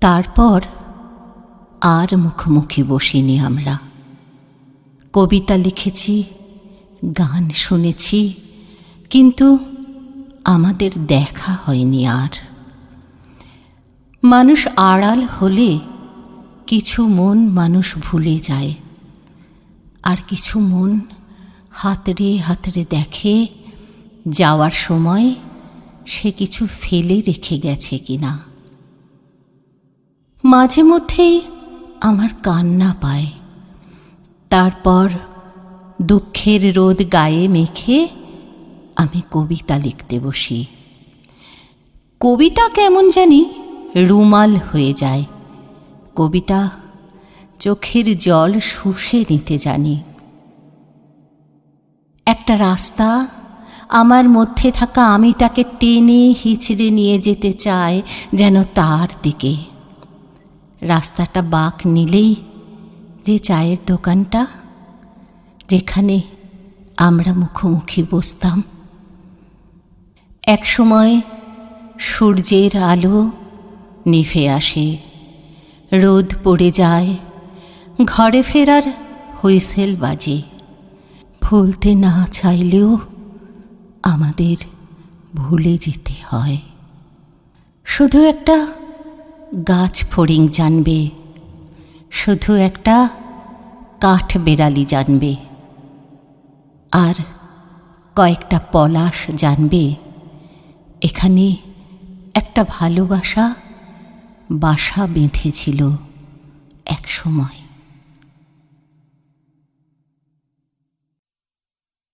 তারপর আর মুখোমুখি বসিনি আমরা। কবিতা লিখেছি, গান শুনেছি, কিন্তু আমাদের দেখা হয়নি আর। মানুষ আড়াল হলে কিছু মন মানুষ ভুলে যায়। আর কিছু মন হাতড়ে হাতড়ে দেখে, যাওয়ার সময় সে কিছু ফেলে রেখে গেছে কিনা। মাঝে মধ্যেই আমার কান্না পায়। তারপর দুঃখের রোদ গায়ে মেখে আমি কবিতা লিখতে বসি। কবিতা কেমন জানি রুমাল হয়ে যায়। কবিতা চোখের জল শুষে নিতে জানি। একটা রাস্তা আমার মধ্যে থাকা আমিটাকে টেনে হিচড়ে নিয়ে যেতে চায় যেন তার দিকে। রাস্তাটা বাঁক নিলেই যে চায়ের দোকানটা, যেখানে আমরা মুখোমুখি বসতাম। একসময় সূর্যের আলো নিভে আসে, রোদ পড়ে যায়, ঘরে ফেরার হুইসেল বাজে। ভুলতে না চাইলেও আমাদের ভুলে যেতে হয়। শুধু একটা গাছ ফড়িং জানবে, শুধু একটা কাঠ বেড়ালি জানবে, আর কয়েকটা পলাশ জানবে। এখানে একটা ভালোবাসা বাসা বেঁধেছিল এক সময়